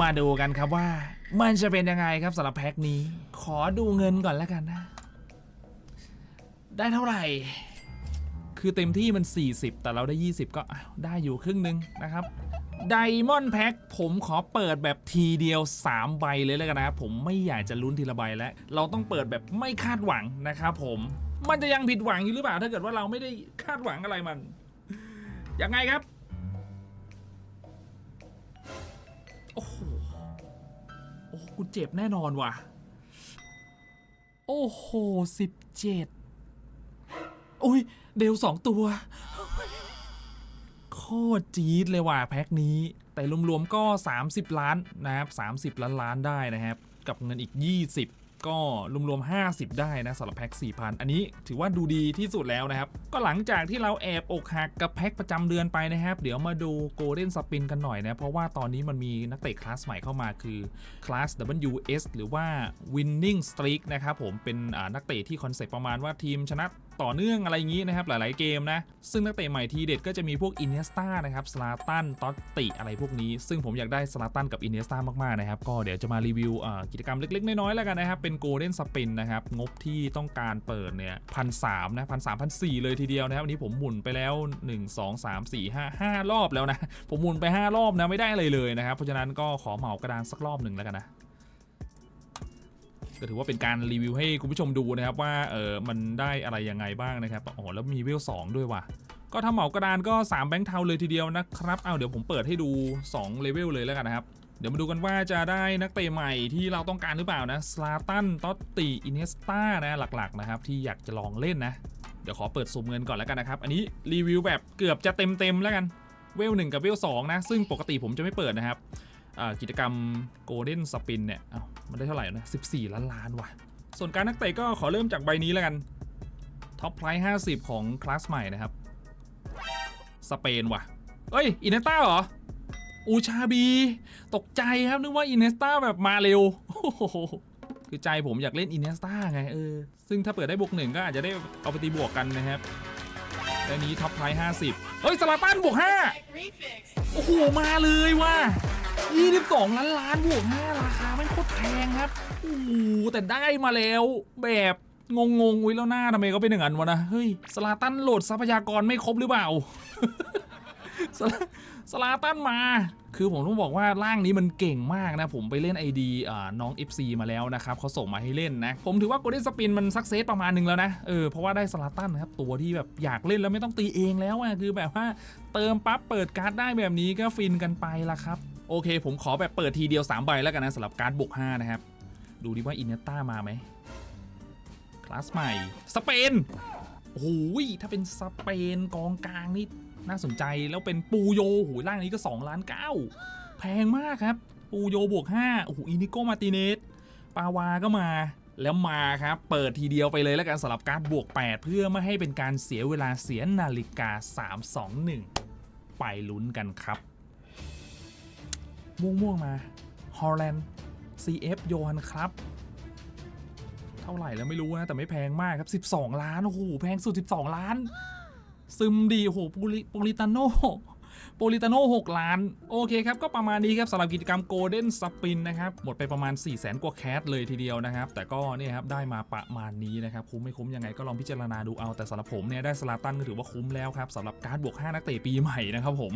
มาดูกันครับว่า มันจะเป็นยังไงครับสำหรับแพ็คนี้ ขอดูเงินก่อนแล้วกันนะ ได้เท่าไหร่ คือเต็มที่มัน 40 แต่เราได้ 20 ก็อ้าวได้อยู่ครึ่งหนึ่งนะครับไดมอนด์แพ็คผมขอเปิดแบบทีเดียว 3 ใบเลยแล้วกันนะครับผมไม่อยากจะลุ้นทีละใบแล้ว เราต้องเปิดแบบไม่คาดหวังนะครับผมมันจะยังผิดหวังอยู่หรือเปล่า ถ้าเกิดว่าเราไม่ได้คาดหวังอะไรมันยังไงครับ โอ้โห โอ้กูเจ็บแน่นอนว่ะ โอ้โหสิบเจ็ดอุ้ย เดลสองตัว โคตรจี๊ดเลยว่ะแพ็คนี้ แต่รวมๆก็ 30 ล้านนะครับ 30 ล้านล้านได้นะครับ กับเงินอีก 20 ก็รวมๆ50 ได้นะสำหรับแพ็ค4,000 อันนี้ถือว่าดูดีที่สุดแล้วนะครับ ก็หลังจากที่เราแอบอกหักกับแพ็คประจำเดือนไปนะครับ เดี๋ยวมาดูโกลเด้นสปินกันหน่อยนะ เพราะว่าตอนนี้มันมีนักเตะคลาสใหม่เข้ามาคือคลาส WS หรือว่า Winning Streak นะครับผมเป็นนักเตะที่คอนเซ็ปต์ประมาณว่าทีมชนะ ต่อเนื่องอะไรอย่างนี้นะครับหลาย ๆ เกมนะ ซึ่งนักเตะใหม่ทีเด็ดก็จะมีพวกอินเนสตานะครับสลาตันตอตติอะไรพวกนี้ ซึ่งผมอยากได้สลาตันกับอินเนสตามาก ๆ นะครับ ก็เดี๋ยวจะมารีวิวกิจกรรมเล็ก ๆ น้อย ๆ แล้วกันนะครับเป็นโกลเด้นสปินนะครับงบที่ต้องการเปิดเนี่ยพันสามนะพันสามพันสี่เลยทีเดียวนะครับวันนี้ผมหมุนไปแล้ว 1 2 3 4 5 5 รอบแล้วนะผมหมุนไป 5 รอบนะไม่ได้อะไรเลยนะครับเพราะฉะนั้นก็ขอเหมากระดานสักรอบหนึ่งแล้วกันนะ ก็ถือว่าเป็นการรีวิวให้คุณผู้ชมดูนะครับว่าเออมันได้อะไรยังไงบ้างนะครับอ๋อแล้วมีเวล2ด้วยว่ะก็ทำเหมากระดานก็3แบงค์เทาเลยทีเดียวนะครับเอาเดี๋ยวผมเปิดให้ดู2เลเวลเลยแล้วกันนะครับเดี๋ยวมาดูกันว่าจะได้นักเตะใหม่ที่เราต้องการหรือเปล่านะสลาตันตอตติอินเนสตานะหลักๆนะครับที่อยากจะลองเล่นนะ เดี๋ยวขอเปิดสุ่มเงินก่อนแล้วกันนะครับ อันนี้รีวิวแบบเกือบจะเต็มๆแล้วกันเวล1กับเวล2นะ ซึ่งปกติผมจะไม่เปิดนะครับกิจกรรม Golden Spin เนี่ยเอ้า มันได้เท่าไหร่นะ 14 ล้านล้านว่ะ ส่วนการนักเตะก็ขอเริ่มจากใบนี้แล้วกัน ท็อปไพรส์50 ของคลาสใหม่นะครับ สเปนว่ะ เอ้ย อินเนสตาเหรอ อูชาบี ตกใจครับนึกว่าอินเนสตาแบบมาเร็ว คือใจผมอยากเล่นอินเนสตาไงเออ ซึ่งถ้าเปิดได้บวกหนึ่งก็อาจจะได้เอาไปตีบวกกันนะครับแต่นี้ท็อปไพรส์50 เฮ้ยสลาตันบวก5โอ้โห มาเลยว่ะ 22 ล้านล้านบวก5ราคาไม่โคตรแพงครับโอ้แต่ได้มาแล้วแบบงงงๆอุ้ยแล้วหน้าทำไมก็เป็นอย่างนั้นวะนะ เฮ้ย สลาตันโหลดทรัพยากรไม่ครบหรือเปล่า สลาสลาตันมา คือผมต้องบอกว่าร่างนี้มันเก่งมากนะ ผมไปเล่น ID อ่าน้อง FC มาแล้วนะครับเขาส่งมาให้เล่นนะ ผมถือว่าโกลเด้นสปินมันสักเซสประมาณหนึงแล้วนะ เออ เพราะว่าได้สลาตันนะครับ ตัวที่แบบอยากเล่นแล้วไม่ต้องตีเองแล้วอะคือแบบว่าเติมปั๊บเปิดการ์ดได้แบบนี้ก็ฟินกันไปละครับ โอเค ผมขอแบบเปิดทีเดียว 3 ใบแล้วกันนะสำหรับการบวก5นะครับ ดูดิว่าอินเนต้ามาไหมคลาสใหม่ สเปน โอ้ยถ้าเป็นสเปนกองกลางนี่น่าสนใจแล้วเป็นปูโยโอ้หร่างนี้ก็2ล้านเก้าแพงมากครับ ปูโยบวก5โอ้โหอินิโกมาติเนสปาวาก็มาแล้วมาครับ เปิดทีเดียวไปเลยแล้วกันสำหรับการบวก 8 เพื่อไม่ให้เป็นการเสียเวลาเสียนาฬิกา 3 2 1 ไปลุ้นกันครับ ม่วงๆมาฮอลแลนด์ CF โยฮันครับ เท่าไหร่แล้วไม่รู้นะ แต่ไม่แพงมากครับ 12 ล้าน โอ้โห แพงสุด 12 ล้าน ซึมดี โอ้โหปูริโปลิตาโนโปลิตาโน6 ล้าน โอเคครับ ก็ประมาณนี้ครับสำหรับกิจกรรม Golden Spin นนะครับ หมดไปประมาณ 4 0 0แสนกว่าแคสเลยทีเดียวนะครับ แต่ก็เนี่ยครับ ได้มาประมาณนี้นะครับ คุ้มไม่คุ้มยังไงก็ลองพิจารณาดูเอาแต่สำหรับผมเนี่ยได้สลาตันก็ถือว่าคุ้มแล้วครับสำหรับการบวก 5 นักเตะปีใหม่นะครับผม